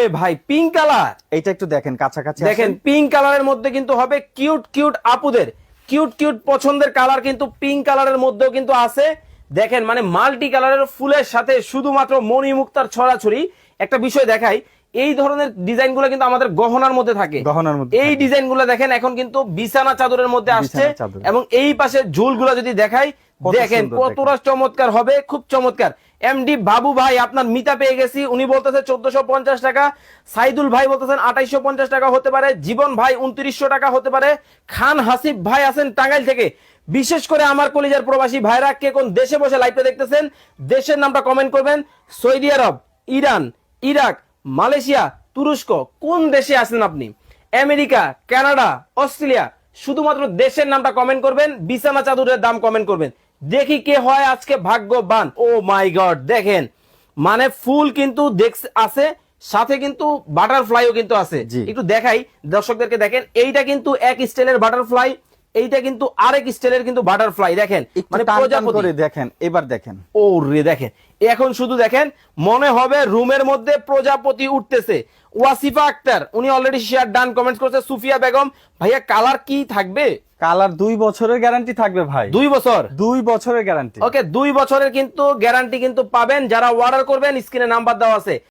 ওরে ভাই pink colour এইটা একটু দেখেন কাছাকাছি দেখেন পিঙ্ক কালারের মধ্যে কিন্তু হবে কিউট কিউট আপুদের। কিউট কিউট পছন্দের কালার কিন্তু পিঙ্ক কালারের মধ্যেও কিন্তু আছে। দেখেন মানে মাল্টি কালারের ফুলের সাথে শুধুমাত্র মণিমুক্তার ছড়াছড়ি। একটা বিষয় দেখাই এই ধরনের ডিজাইনগুলো কিন্তু আমাদের গহনার মধ্যে থাকে। গহনার মধ্যে এই। ডিজাইনগুলো দেখেন এখন কিন্তু বিছানা চাদরের মধ্যে আসছে। এবং এই পাশে ঝুলগুলো যদি দেখাই দেখেন কতটা চমৎকার হবে খুব চমৎকার। এমডি বাবু ভাই, আপনার মিতা পেয়ে গেছি। উনি বলতেছে চোদ্দশো পঞ্চাশ টাকা, সাইদুল ভাই বলতেছেন আঠাইশো পঞ্চাশ টাকা হতে পারে, জীবন ভাই উনত্রিশশো টাকা হতে পারে, খান হাসিফ ভাই আছেন টাঙ্গাইল থেকে। বিশেষ করে আমার কলিজার প্রবাসী ভাইরা কে কোন দেশে বসে লাইভে দেখতেছেন, দেশের নামটা কমেন্ট করবেন। Saudi Arab, Iran, Iraq, Malaysia, তুরস্ক, কোন দেশে আছেন আপনি? আমেরিকা, কানাডা, অস্ট্রেলিয়া, শুধুমাত্র দেশের নামটা কমেন্ট করবেন, বিছানা চাদরের দাম কমেন্ট করবেন। দেখি কে হয় আজকে ভাগ্যবান। ও মাই গড দেখেন। মানে ফুল কিন্তু দেখ আছে সাথে কিন্তু বাটারফ্লাইও কিন্তু আছে। একটু দেখাই দর্শকদেরকে দেখেন এইটা কিন্তু এক স্টাইলের বাটারফ্লাই। এইটা কিন্তু আরেক স্টাইলের কিন্তু বাটারফ্লাই দেখেন। মানে প্রজাপতি। দেখেন এবার দেখেন। ও রে দেখেন। এখন শুধু দেখেন মনে হবে রুমের মধ্যে প্রজাপতি উঠতেছে। ওয়াসিফা আক্তার উনি অলরেডি শেয়ার ডান কমেন্ট করেছে। সুফিয়া বেগম ভাইয়া কালার কি থাকবে? কালার দুই বছরের গ্যারান্টি থাকবে ভাই। দুই বছর? দুই বছরের গ্যারান্টি ওকে দুই বছরের কিন্তু গ্যারান্টি কিন্তু পাবেন। যারা অর্ডার করবেন স্ক্রিনে নাম্বার দেওয়া আছে।